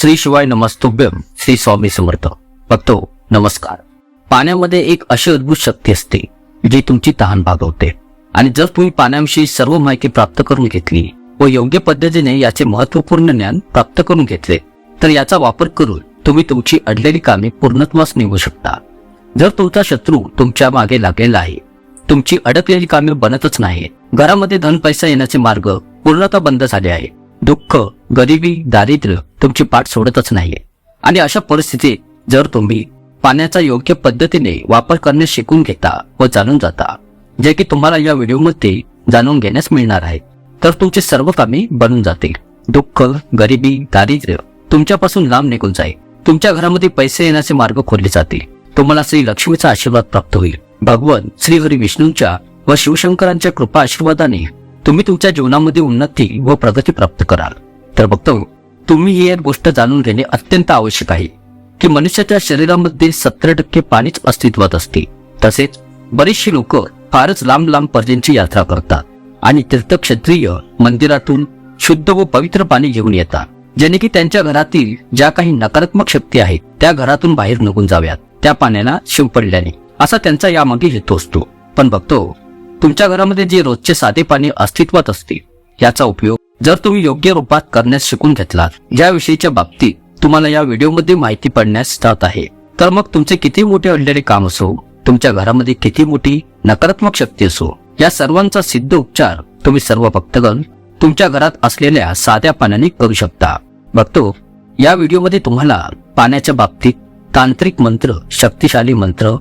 श्री शिवाय नमस्तुभ्यम श्री स्वामी समर्थ. भक्तो नमस्कार. पाण्यामध्ये एक अशी अद्भुत शक्ती असते जी तुमची तहान भागवते. आणि जर तुम्ही पाण्याविषयी सर्व माहिती प्राप्त करून घेतली व योग्य पद्धतीने याचे महत्त्वपूर्ण ज्ञान प्राप्त करून घेतले तर याचा वापर करून तुम्ही तुमची अडलेली कामे पूर्णत्वास निघू शकता. जर तुमचा शत्रू तुमच्या मागे लागलेला आहे तुमची अडकलेली कामे बनतच नाही घरामध्ये धन पैसा येण्याचे मार्ग पूर्णतः बंद झाले आहे दुःख गरिबी दारिद्र्य तुमची पाठ सोडतच नाहीये. आणि अशा परिस्थितीत जर तुम्ही पाण्याचा योग्य पद्धतीने वापर करणे शिकून घेता व जाणून जाता जे की तुम्हाला या व्हिडिओमध्ये जाणून घेण्यास मिळणार आहे तर तुमचे सर्व कामे बनून जातील. दुःख गरिबी दारिद्र्य तुमच्यापासून लांब निघून जाईल. तुमच्या घरामध्ये पैसे येण्याचे मार्ग खोलले जातील. तुम्हाला श्री लक्ष्मीचा आशीर्वाद प्राप्त होईल. भगवान श्री हरी विष्णूंच्या व शिवशंकरांच्या कृपा आशीर्वादाने तुम्ही तुमच्या जीवनामध्ये उन्नती व प्रगती प्राप्त कराल. तर बघतो तुम्ही ही एक गोष्ट जाणून घेणे अत्यंत आवश्यक आहे की मनुष्याच्या शरीरामध्ये सत्तर टक्के पाणीच अस्तित्वात असते. तसेच बरेचशी लोक फारच लांब लांब पर्यंतची यात्रा करतात आणि तीर्थक्षेत्रीय मंदिरातून शुद्ध व पवित्र पाणी घेऊन येतात जेणे की त्यांच्या घरातील ज्या काही नकारात्मक शक्ती आहेत त्या घरातून बाहेर निघून जाव्यात. त्या पाण्याला शिंपडल्याने असा त्यांचा यामागे हेतू असतो. पण बघतो तुमच्या घरामध्ये जे रोजचे साधे पाणी अस्तित्वात असते याचा उपयोग जर तुम्ही योग्य रूपात करण्यास शिकून घेतलात ज्याविषयीच्या बाबतीत तुम्हाला या व्हिडिओमध्ये माहिती पडण्यास जात आहे तर मग तुमचे किती मोठे अडलेले काम असो तुमच्या घरामध्ये किती मोठी नकारात्मक शक्ती असो या सर्वांचा सिद्ध उपचार तुम्ही सर्व भक्तगण तुमच्या घरात असलेल्या साध्या पाण्याने करू शकता. बघतो या व्हिडिओमध्ये तुम्हाला पाण्याच्या बाबतीत तांत्रिक मंत्र शक्तिशाली मंत्र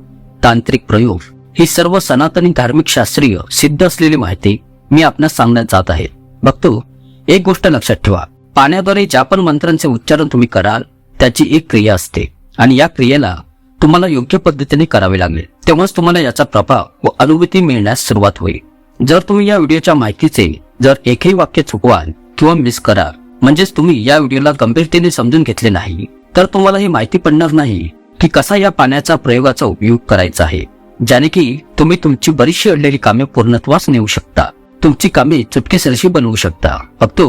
तांत्रिक प्रयोग ही सर्व सनातनी धार्मिक शास्त्रीय सिद्ध असलेली माहिती मी आपणास सांगण्यात जात आहे. बघतो एक गोष्ट लक्षात ठेवा. पाण्याद्वारे ज्या पण मंत्रांचे उच्चारण तुम्ही कराल त्याची एक क्रिया असते. आणि या क्रियेला तुम्हाला योग्य पद्धतीने करावे लागेल. तेव्हाच तुम्हाला याचा प्रभाव व अनुभूती मिळण्यास सुरुवात होईल. जर तुम्ही या व्हिडिओच्या माहितीचे जर एकही वाक्य चुकवाल किंवा मिस कराल म्हणजेच तुम्ही या व्हिडिओला गंभीरतेने समजून घेतले नाही तर तुम्हाला ही माहिती पडणार नाही की कसा या पाण्याचा प्रयोगाचा उपयोग करायचा आहे. ज्याने की तुम्ही तुमची बरीचशी अडलेली कामे पूर्णत्वास नेऊ शकता. तुमची कामे चुटकेसरशी बनवू शकता. फक्त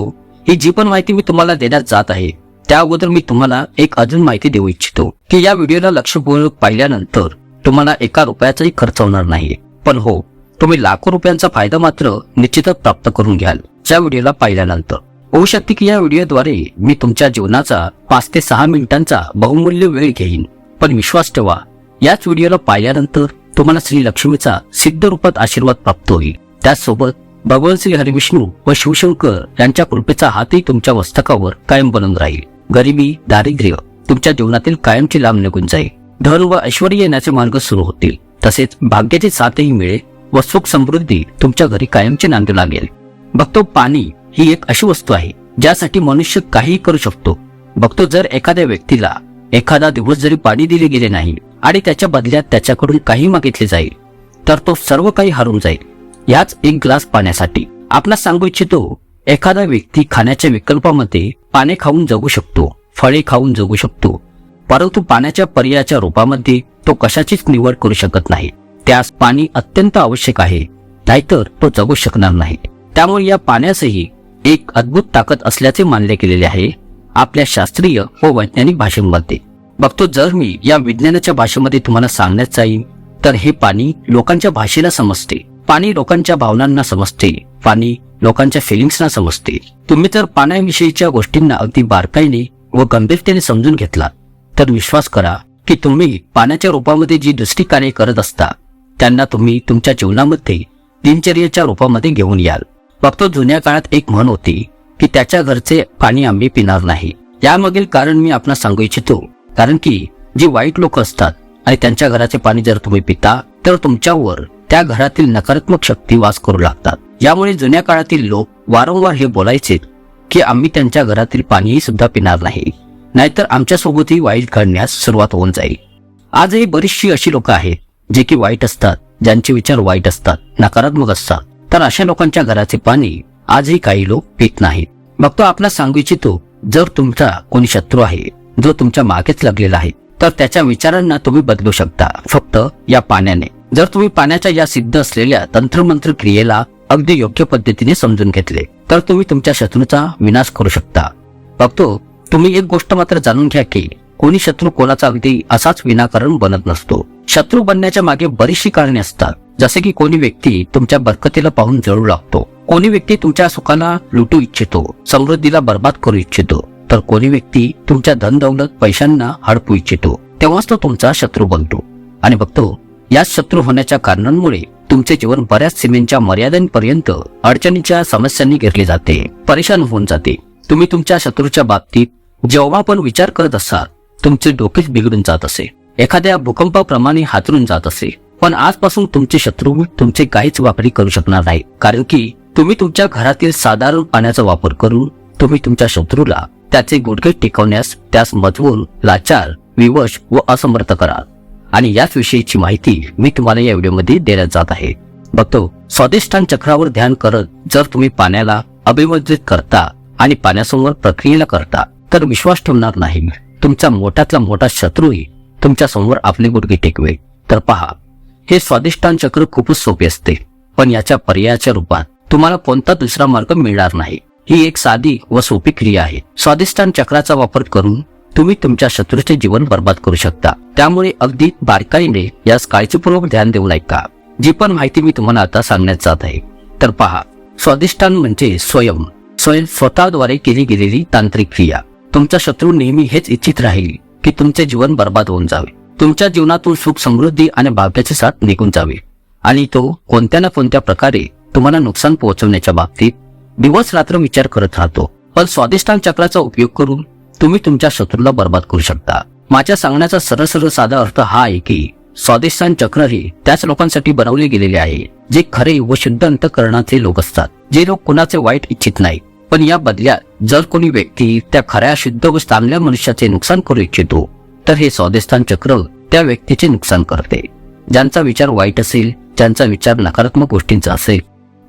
ही जी पण माहिती मी तुम्हाला देण्यात जात आहे त्या अगोदर मी तुम्हाला एक अजून माहिती देऊ इच्छितो की या व्हिडिओला लक्षपूर्वक पाहिल्यानंतर तुम्हाला एका रुपयाचाही खर्च होणार नाही. पण हो तुम्ही लाखो रुपयांचा फायदा मात्र निश्चितच प्राप्त करून घ्याल या व्हिडिओला पाहिल्यानंतर. होऊ शकते की या व्हिडिओद्वारे मी तुमच्या जीवनाचा पाच ते सहा मिनिटांचा बहुमूल्य वेळ घेईन पण विश्वास ठेवा याच व्हिडिओला पाहिल्यानंतर तुम्हाला श्री लक्ष्मीचा सिद्ध रूपात आशीर्वाद प्राप्त होईल. त्याचसोबत भगवान श्री हरिविष्णू व शिवशंकर यांच्या कृपेचा हातही तुमच्या मस्तकावर कायम बनून राहील. गरिबी दारिद्र्य तुमच्या जीवनातील कायमची लांब निघून जाईल. धन व ऐश्वर येण्याचे मार्ग सुरू होतील. तसेच भाग्याचे साथही मिळेल व सुख समृद्धी तुमच्या घरी कायमचे नांदू लागेल. बघतो पाणी ही एक अशी वस्तू आहे ज्यासाठी मनुष्य काहीही करू शकतो. बघतो जर एखाद्या व्यक्तीला एखादा दिवस जरी पाणी दिले गेले नाही आणि त्याच्या बदल्यात त्याच्याकडून काही मागितले जाईल. तर तो सर्व काही हरून जाईल. याच एक ग्लास पाण्यासाठी. आपला सांगू इच्छितो एखादा व्यक्ती खाण्याच्या विकल्पामध्ये पाने खाऊन जगू शकतो फळे खाऊन जगू शकतो. परंतु पाण्याच्या पर्यायाच्या रूपामध्ये तो कशाचीच निवड करू शकत नाही. त्यास पाणी अत्यंत आवश्यक आहे नाहीतर तो जगू शकणार नाही. त्यामुळे या पाण्यासही एक अद्भुत ताकद असल्याचे मानले गेलेले आहे आपल्या शास्त्रीय व वैज्ञानिक भाषेमध्ये. बघतो जर मी या विज्ञानाच्या भाषेमध्ये तुम्हाला सांगण्यात जाईन तर हे पाणी लोकांच्या भाषेला समजते. पाणी लोकांच्या भावनांना समजते. पाणी लोकांच्या फिलिंग्सना समजते. तुम्ही जर पाण्याविषयीच्या गोष्टींना अगदी बारकाईने व गंभीरतेने समजून घेतला तर विश्वास करा की तुम्ही पाण्याच्या रूपामध्ये जी दुसरी कार्य करत असता त्यांना तुम्ही तुमच्या जीवनामध्ये दिनचर्येच्या रूपामध्ये घेऊन याल. बघतो जुन्या काळात एक म्हण होती की त्याच्या घरचे पाणी आम्ही पिणार नाही. यामागील कारण मी आपणास सांगू इच्छितो. कारण की जी वाईट लोक असतात आणि त्यांच्या घराचे पाणी जर तुम्ही पिता तर तुमच्यावर त्या घरातील नकारात्मक शक्ती वास करू लागतात. यामुळे जुन्या काळातील लोक वारंवार हे बोलायचे की आम्ही त्यांच्या घरातील पाणीही सुद्धा पिणार नाही. नाहीतर आमच्यासोबतही वाईट घडण्यास सुरुवात होऊन जाईल. आजही बरीचशी अशी लोक आहेत जे की वाईट असतात ज्यांचे विचार वाईट असतात नकारात्मक असतात. तर अशा लोकांच्या घराचे पाणी आजही काही लोक पित नाहीत. बघतो आपला सांगू इच्छितो जर तुमचा कोणी शत्रू आहे जो तुमच्या मागेच लागलेला आहे तर त्याच्या विचारांना तुम्ही बदलू शकता. फक्त या पाण्याने. जर तुम्ही पाण्याच्या या सिद्ध असलेल्या तंत्रमंत्र क्रियेला अगदी योग्य पद्धतीने समजून घेतले तर तुम्ही तुमच्या शत्रूचा विनाश करू शकता. बघतो तुम्ही एक गोष्ट मात्र जाणून घ्या की कोणी शत्रू कोणाचा अगदी असाच विनाकारण बनत नसतो. शत्रू बनण्याच्या मागे बरीचशी कारणे असतात. जसे की कोणी व्यक्ती तुमच्या बरकतीला पाहून जळू लागतो. कोणी व्यक्ती तुमच्या सुखाला लुटू इच्छितो समृद्धीला बर्बाद करू इच्छितो. तर कोणी व्यक्ती तुमच्या धन दौलत पैशांना हडपू इच्छितो तेव्हाच तो तुमचा शत्रू बनतो. आणि बघतो याच शत्रू होण्याच्या कारणांमुळे तुमचे जीवन बऱ्याच सीमेंच्या मर्यादेपर्यंत अडचणीच्या समस्यांनी घेतले जाते परेशान होऊन जाते. तुम्ही तुमच्या शत्रूच्या बाबतीत जेव्हा पण विचार करत असाल तुमचे डोकेच बिघडून जात असे. एखाद्या भूकंपाप्रमाणे हातरून जात असे. पण आजपासून तुमचे शत्रू तुमचे काहीच वापरी करू शकणार नाही कारण की तुम्ही तुमच्या घरातील साधारण पाण्याचा वापर करून तुम्ही तुमच्या शत्रूला त्याचे गुडघे टिकवण्यास त्यास मजबूर लाचार विवश व असमर्थ कराल आणि याच विषयीची माहिती मी तुम्हाला या व्हिडिओमध्ये देण्यात जात आहे. बघतो स्वादिष्टान चक्रावर ध्यान करत जर तुम्ही पाण्याला अभिमंत्रित करता आणि पाण्यासमोर प्रक्रियेला करता तर विश्वास ठेवणार नाही तुमचा मोठ्यातला मोठा शत्रूही तुमच्यासमोर आपले गुडघे टेकवे तर पहा हे स्वादिष्टान चक्र खूपच सोपे असते पण याच्या पर्यायाच्या रूपात तुम्हाला कोणता दुसरा मार्ग मिळणार नाही. ही एक साधी व सोपी क्रिया आहे. स्वादिष्टान चक्राचा वापर करून तुम्ही तुमच्या शत्रूचे जीवन बर्बाद करू शकता. त्यामुळे अगदी बारकाईने यास काळजीपूर्वक ध्यान देऊ का जी पण माहिती मी तुम्हाला आता सांगण्यात जात आहे. तर पहा स्वादिष्टान म्हणजे स्वयं. स्वयं स्वतःद्वारे केली गेलेली तांत्रिक क्रिया. तुमचा शत्रू नेहमी हेच इच्छित राहील की तुमचे जीवन बर्बाद होऊन जावे. तुमच्या जीवनातून सुख समृद्धी आणि भाग्याचे साथ निघून जावे. आणि तो कोणत्या ना कोणत्या प्रकारे तुम्हाला नुकसान पोहोचवण्याच्या बाबतीत दिवस रात्र विचार करत राहतो. पण स्वादिष्टान चक्राचा उपयोग करून तुम्ही तुमच्या शत्रूला बर्बाद करू शकता. माझ्या सांगण्याचा सरळ सरळ साधा अर्थ हा आहे की स्वादिष्टान चक्र हे त्याच लोकांसाठी बनवले गेलेले आहे जे खरे व शुद्ध अंतकरणाचे लोक असतात. जे लोक कुणाचे वाईट इच्छित नाही पण या बदल्यात जर कोणी व्यक्ती त्या खऱ्या शुद्ध व चांगल्या मनुष्याचे नुकसान करू इच्छितो तर हे स्वादिष्ठान चक्र त्या व्यक्तीचे नुकसान करते. ज्यांचा विचार वाईट असेल ज्यांचा विचार नकारात्मक गोष्टींचा असेल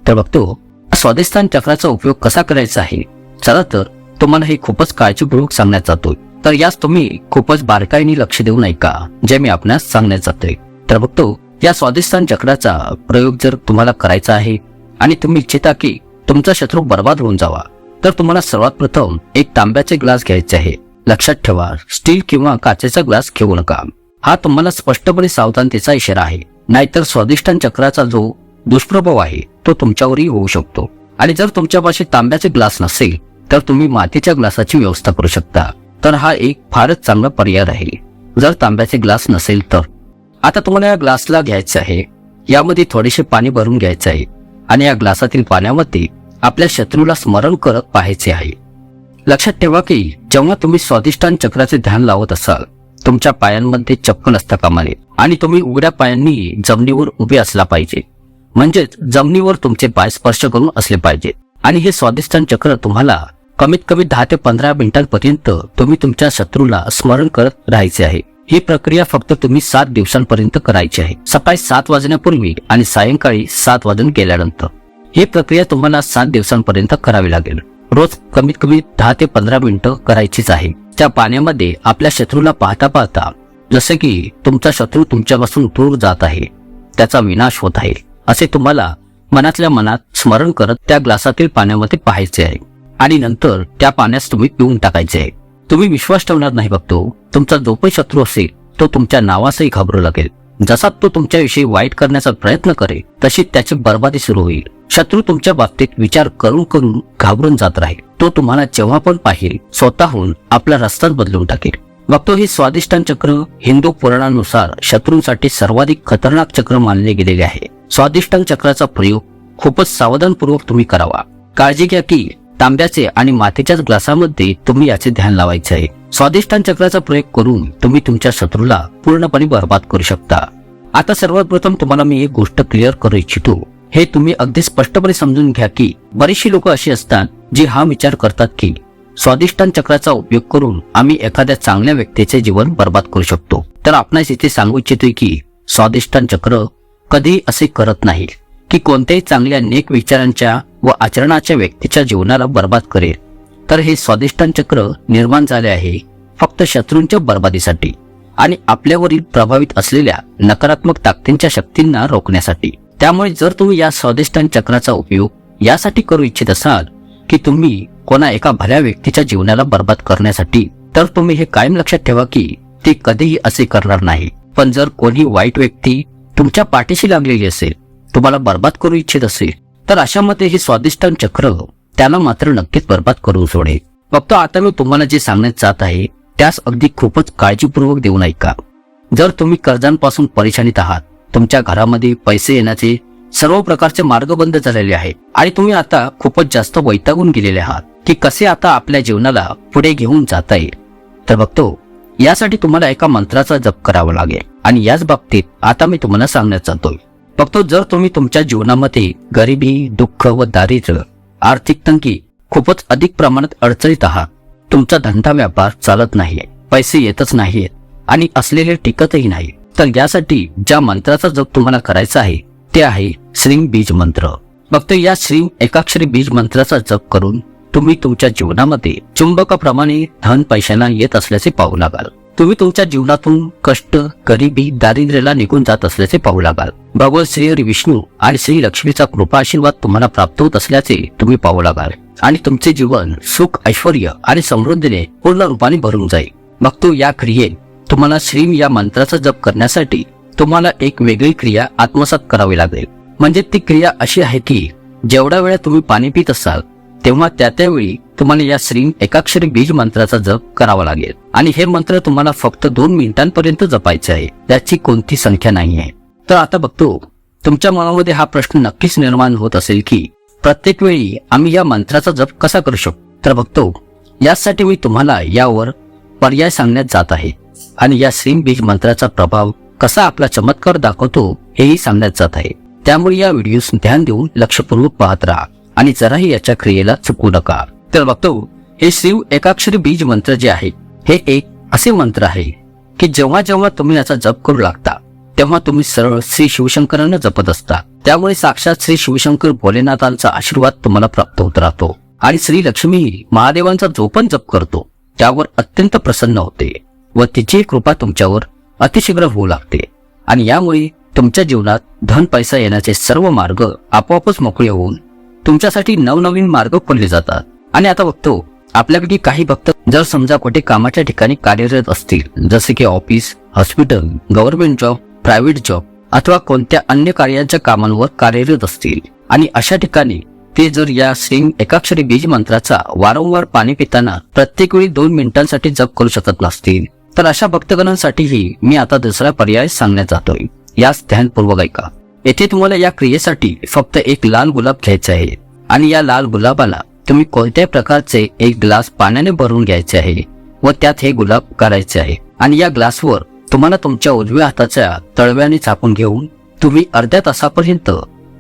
तर बघतो स्वादिष्टान चक्राचा उपयोग कसा करायचा आहे? चला तर तुम्हाला हे खूपच काळजीपूर्वक सांगण्यात जातोय. तर यास तुम्ही खूपच बारकाईने लक्ष देऊ नये का जे मी आपणास सांगण्यात जातोय. तर बघतो या स्वादिष्टान चक्राचा प्रयोग जर तुम्हाला करायचा आहे आणि तुम्ही इच्छिता की तुमचा शत्रू बर्बाद होऊन जावा तर तुम्हाला सर्वात प्रथम एक तांब्याचे ग्लास घ्यायचे आहे. लक्षात ठेवा स्टील किंवा काचेचा ग्लास घेऊ नका. हा तुम्हाला स्पष्टपणे सावधानतेचा इशारा आहे. नाहीतर स्वादिष्टान चक्राचा जो दुष्प्रभाव आहे तो तुमच्यावरही होऊ शकतो. आणि जर तुमच्यापाशी तांब्याचे ग्लास नसेल तर तुम्ही मातीच्या ग्लासाची व्यवस्था करू शकता. तर हा एक फारच चांगला पर्याय राहील. जर तांब्याचे ग्लास नसेल तर. आता तुम्हाला या ग्लासला घ्यायचं आहे. यामध्ये थोडेसे पाणी भरून घ्यायचे आहे. आणि या ग्लासातील पाण्यामध्ये आपल्या शत्रूला स्मरण करत पाहायचे आहे. लक्षात ठेवा की जेव्हा तुम्ही स्वादिष्टान चक्राचे ध्यान लावत असाल तुमच्या पायांमध्ये चप्पल असता कामाने आणि तुम्ही उघड्या पायांनी जमिनीवर उभे असला पाहिजे. म्हणजेच जमिनीवर तुमचे पाय स्पर्श करून असले पाहिजेत आणि हे स्वादिष्टान चक्र तुम्हाला कमीत कमी दहा ते पंधरा मिनिटांपर्यंत तुम्ही तुमच्या शत्रूला स्मरण करत राहायचे आहे. ही प्रक्रिया फक्त तुम्ही सात दिवसांपर्यंत करायची आहे. सकाळी सात वाजण्यापूर्वी आणि सायंकाळी सात वाजून गेल्यानंतर. ही प्रक्रिया तुम्हाला सात दिवसांपर्यंत करावी लागेल. रोज कमीत कमी दहा ते पंधरा मिनिटं करायचीच आहे. त्या पाण्यामध्ये आपल्या शत्रूला पाहता पाहता जसे की तुमचा शत्रू तुमच्यापासून दूर जात आहे त्याचा विनाश होत आहे. असे तुम्हाला मनातल्या मनात स्मरण करत त्या ग्लासातील पाण्यामध्ये पाहायचे आहे. आणि नंतर त्या पाण्यास तुम्ही पिऊन टाकायचे आहे. तुम्ही विश्वास ठेवणार नाही बघतो तुमचा जो पण शत्रू असेल तो तुमच्या नावासही घाबरू लागेल. जसा तो तुमच्याविषयी वाईट करण्याचा प्रयत्न करेल तशी त्याची बर्बादी सुरू होईल. शत्रू तुमच्या बाबतीत विचार करून करून घाबरून जात राहील. तो तुम्हाला जेव्हा पण पाहिल स्वतःहून आपला रस्ताच बदलून टाकेल. बघतो हे स्वादिष्टान चक्र हिंदू पुराणानुसार शत्रूंसाठी सर्वाधिक खतरनाक चक्र मानले गेलेले आहे. स्वादिष्टान चक्राचा प्रयोग खूपच सावधानपूर्वक तुम्ही करावा. काळजी घ्या की तांब्याचे आणि मातीच्याच ग्लासामध्ये तुम्ही याचे ध्यान लावायचे आहे. स्वादिष्टान चक्राचा प्रयोग करून तुम्ही तुमच्या शत्रूला पूर्णपणे बर्बाद करू शकता. आता सर्वात प्रथम तुम्हाला मी एक गोष्ट क्लिअर करू इच्छितो. हे तुम्ही अगदी स्पष्टपणे समजून घ्या की बरीचशी लोक अशी असतात जी हा विचार करतात की स्वादिष्टान चक्राचा उपयोग करून आम्ही एखाद्या चांगल्या व्यक्तीचे जीवन बर्बाद करू शकतो. तर आपणास इथे सांगू इच्छितोय की स्वादिष्टान चक्र कधी असे करत नाही की कोणत्याही चांगल्या नेक विचारांच्या व आचरणाच्या व्यक्तीच्या जीवनाला बर्बाद करेल. तर हे स्वादिष्टान चक्र निर्माण झाले आहे फक्त शत्रूंच्या बर्बादीसाठी आणि आपल्यावरील प्रभावित असलेल्या नकारात्मक ताकदींच्या शक्तींना रोखण्यासाठी. त्यामुळे जर तुम्ही या स्वादिष्टान चक्राचा उपयोग यासाठी करू इच्छित असाल की तुम्ही कोणा एका भल्या व्यक्तीच्या जीवनाला बर्बाद करण्यासाठी तर तुम्ही हे कायम लक्षात ठेवा की ती कधीही असे करणार नाही. पण जर कोणी वाईट व्यक्ती तुमच्या पाठीशी लागलेली असेल तुम्हाला बर्बाद करू इच्छित असेल तर अशामध्ये हे स्वादिष्टान चक्र त्याला मात्र नक्कीच बर्बाद करू सोडे फक्त आता मी तुम्हाला जे सांगण्यात जात आहे त्यास अगदी खूपच काळजीपूर्वक देऊन ऐका. जर तुम्ही कर्जांपासून परेशानीत आहात तुमच्या घरामध्ये पैसे येण्याचे सर्व प्रकारचे मार्ग बंद झालेले आहेत आणि तुम्ही आता खूपच जास्त वैतागून गेलेले आहात की कसे आता आपल्या जीवनाला पुढे घेऊन जाता येईल. तर बघतो यासाठी तुम्हाला एका मंत्राचा जप करावा लागेल. आणि याच बाबतीत आता मी तुम्हाला सांगण्यात जातोय. बघतो जर तुम्ही तुमच्या जीवनामध्ये गरिबी दुःख व दारिद्र्य आर्थिक तंगी खूपच अधिक प्रमाणात अडचणीत आहात तुमचा धंदा व्यापार चालत नाहीये पैसे येतच नाहीयेत आणि असलेले टिकतही नाही तर यासाठी ज्या मंत्राचा जप तुम्हाला करायचा आहे ते आहे श्रीम बीज मंत्र. फक्त या श्रीम एकाक्षरी बीज मंत्राचा जप करून तुम्ही तुमच्या जीवनामध्ये चुंबकाप्रमाणे धन पैशांना येत असल्याचे पाहू लागाल. तुम्ही तुमच्या जीवनातून कष्ट गरिबी दारिद्र्याला निघून जात असल्याचे पाहू लागाल. भगवान श्री हरी विष्णू आणि श्री लक्ष्मीचा कृपा आशीर्वाद तुम्हाला प्राप्त होत असल्याचे तुम्ही पाहू लागाल. आणि तुमचे जीवन सुख ऐश्वर आणि समृद्धीने पूर्ण रूपाने भरून जाईल. मग तो या क्रियेत तुम्हाला श्रीम या मंत्राचा जप करण्यासाठी तुम्हाला एक वेगळी क्रिया आत्मसात करावी लागेल. म्हणजे ती क्रिया अशी आहे की जेवढ्या वेळा तुम्ही पाणी पित असाल तेव्हा त्या त्यावेळी तुम्हाला या श्रीम एकाक्षरी बीज मंत्राचा जप करावा लागेल. आणि हे मंत्र तुम्हाला फक्त दोन मिनिटांपर्यंत जपायचे आहे. त्याची कोणती संख्या नाही आहे. तर आता बघतो तुमच्या मनामध्ये हा प्रश्न नक्कीच निर्माण होत असेल की प्रत्येक वेळी आम्ही या मंत्राचा जप कसा करू शकतो तर बघतो यासाठी मी तुम्हाला यावर पर्याय सांगण्यात जात आहे. आणि या श्रीम बीज मंत्राचा प्रभाव कसा आपला चमत्कार दाखवतो हेही सांगण्यात जात आहे. त्यामुळे या व्हिडिओस ध्यान देऊन लक्षपूर्वक पाहत राहा. आणि जराही याच्या क्रियेला चुकू नका. तर बघतो हे शिव एकाक्षरी बीज मंत्र जे आहे हे एक असे मंत्र आहे की जेव्हा जेव्हा तुम्ही याचा जप करू लागता तेव्हा तुम्ही सरळ श्री शिवशंकरांना जपत असता. त्यामुळे साक्षात श्री शिवशंकर भोलेनाथांचा आशीर्वाद तुम्हाला प्राप्त होत राहतो. आणि श्री लक्ष्मी महादेवांचा जो पण जप करतो त्यावर अत्यंत प्रसन्न होते व तिची कृपा तुमच्यावर अतिशीघ्र होऊ लागते. आणि यामुळे तुमच्या जीवनात धन पैसा येण्याचे सर्व मार्ग आपोआपच मोकळे होऊन तुमच्यासाठी नवनवीन मार्ग खोलले जातात. आणि आता बघतो आपल्यापैकी काही भक्त जर समजा कुठे कामाच्या ठिकाणी कार्यरत असतील जसे की office hospital government job private job अथवा कोणत्या अन्य कार्यांच्या कामांवर कार्यरत असतील आणि अशा ठिकाणी ते जर या सेम एकाक्षरी बीज मंत्राचा वारंवार पाणी पिताना प्रत्येक वेळी दोन मिनिटांसाठी जप करू शकत नसतील तर अशा भक्तगणांसाठीही मी आता दुसरा पर्याय सांगण्यात जातोय. यास ध्यानपूर्वक ऐका. येथे तुम्हाला या क्रियेसाठी फक्त एक लाल गुलाब घ्यायचा आहे. आणि या लाल गुलाबाला तुम्ही कोणत्याही प्रकारचे एक ग्लास पाण्याने भरून घ्यायचे आहे व त्यात हे गुलाब करायचे आहे. आणि या ग्लासवर तुम्हाला तुमच्या उजव्या हाताच्या तळव्याने चापून घेऊन तुम्ही अर्ध्या तासापर्यंत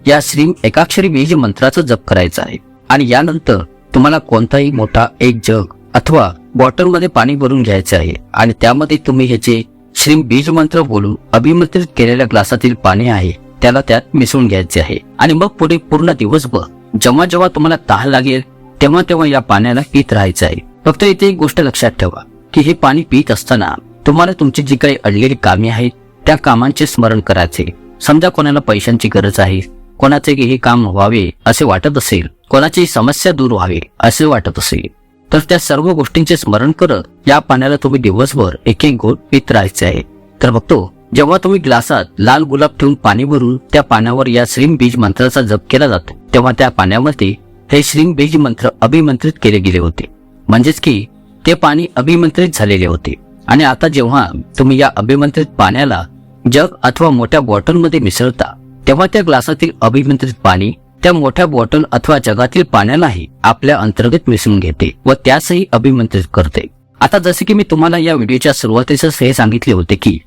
या श्री एकाक्षरी बीज मंत्राचा जप करायचा आहे. आणि यानंतर तुम्हाला कोणताही मोठा एक जग अथवा बॉटलमध्ये पाणी भरून घ्यायचे आहे. आणि त्यामध्ये तुम्ही ह्याचे श्री बीज मंत्र बोलून अभिमंत्रित केलेल्या ग्लासातील पाणी आहे त्याला त्यात मिसळून घ्यायचे आहे. आणि मग पुढे पूर्ण दिवसभर जेव्हा जेव्हा तुम्हाला ताह लागेल तेव्हा तेव्हा या पाण्याला पित राहायचं आहे. फक्त इथे एक गोष्ट लक्षात ठेवा की हे पाणी पित असताना तुम्हाला तुमची जी काही अडलेली कामे आहेत त्या कामांचे स्मरण करायचे. समजा कोणाला पैशांची गरज आहे कोणाचे हे काम व्हावे असे वाटत असेल कोणाची समस्या दूर व्हावी असे वाटत असेल तर त्या सर्व गोष्टींचे स्मरण करत या पाण्याला तुम्ही दिवसभर एक एक गोट पित राहायचे आहे. तर बघतो जेव्हा तुम्ही ग्लासात लाल गुलाब ठेवून पाणी भरून त्या पाण्यावर या श्रीम बीज मंत्राचा जप केला जातो तेव्हा त्या पाण्यामध्ये हे श्रीम बीज मंत्र अभिमंत्रित केले गेले होते. म्हणजेच की ते पाणी अभिमंत्रित झालेले होते. आणि आता जेव्हा तुम्ही या अभिमंत्रित पाण्याला जग अथवा मोठ्या बॉटलमध्ये मिसळता तेव्हा त्या ग्लासातील अभिमंत्रित पाणी त्या मोठ्या बॉटल अथवा जगातील पाण्यालाही आपल्या अंतर्गत मिसळून घेते व त्यासही अभिमंत्रित करते. आता जसे की मी तुम्हाला या व्हिडिओच्या सुरुवातीच हे सांगितले होते की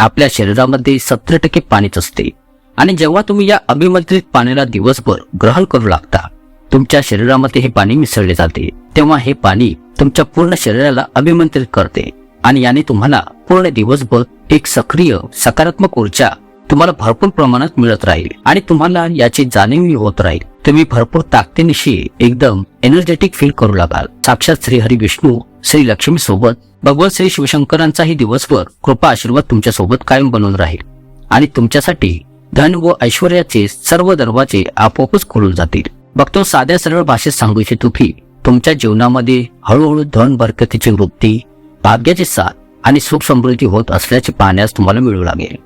आपल्या शरीरामध्ये सत्तर टक्के पाणीच असते. आणि जेव्हा तुम्ही या अभिमंत्रित पाण्याला दिवसभर ग्रहण करू लागता तुमच्या शरीरामध्ये हे पाणी मिसळले जाते. तेव्हा हे पाणी तुमच्या पूर्ण शरीराला अभिमंत्रित करते आणि याने तुम्हाला पूर्ण दिवसभर एक सक्रिय सकारात्मक ऊर्जा तुम्हाला भरपूर प्रमाणात मिळत राहील आणि तुम्हाला याची जाणीवही होत राहील. तुम्ही भरपूर ताकदीनिशी एकदम एनर्जेटिक फील करू लागाल. साक्षात श्री हरी विष्णू श्री लक्ष्मी सोबत भगवत श्री शिवशंकरांचाही दिवसभर कृपा आशीर्वाद तुमच्यासोबत कायम बनून राहील. आणि तुमच्यासाठी धन व ऐश्वर्याचे सर्व दरवाजे आपोआपच खोलून जातील. बघतो साध्या सरळ भाषेत सांगू इच्छितो की तुमच्या जीवनामध्ये हळूहळू धन बरकतीची वृत्ती भाग्याची साथ आणि सुख समृद्धी होत असल्याचे पाहण्यास तुम्हाला मिळू लागेल.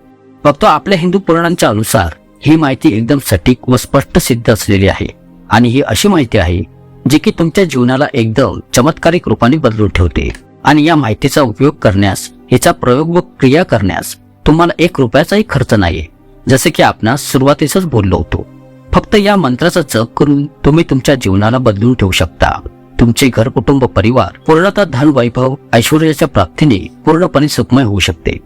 फक्त आपल्या हिंदू पुराणांच्या अनुसार ही माहिती एकदम सटीक व स्पष्ट सिद्ध असलेली आहे. आणि ही अशी माहिती आहे जी की तुमच्या जीवनाला एकदम चमत्कारिक रूपाने बदलून ठेवते. आणि या माहितीचा उपयोग करण्यास हिचा प्रयोग व क्रिया करण्यास तुम्हाला एक रुपयाचाही खर्च नाही जसे की आपणास सुरुवातीसच बोललो होतो. फक्त या मंत्राचा जप करून तुम्ही तुमच्या जीवनाला बदलून ठेवू शकता. तुमचे घर कुटुंब परिवार पूर्णतः धन वैभव ऐश्वर्याच्या प्राप्तीने पूर्णपणे सुखमय होऊ शकते.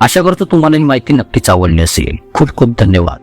आशा करतो तुम्हाला ही माहिती नक्कीच आवडली असेल. खूप खूप धन्यवाद.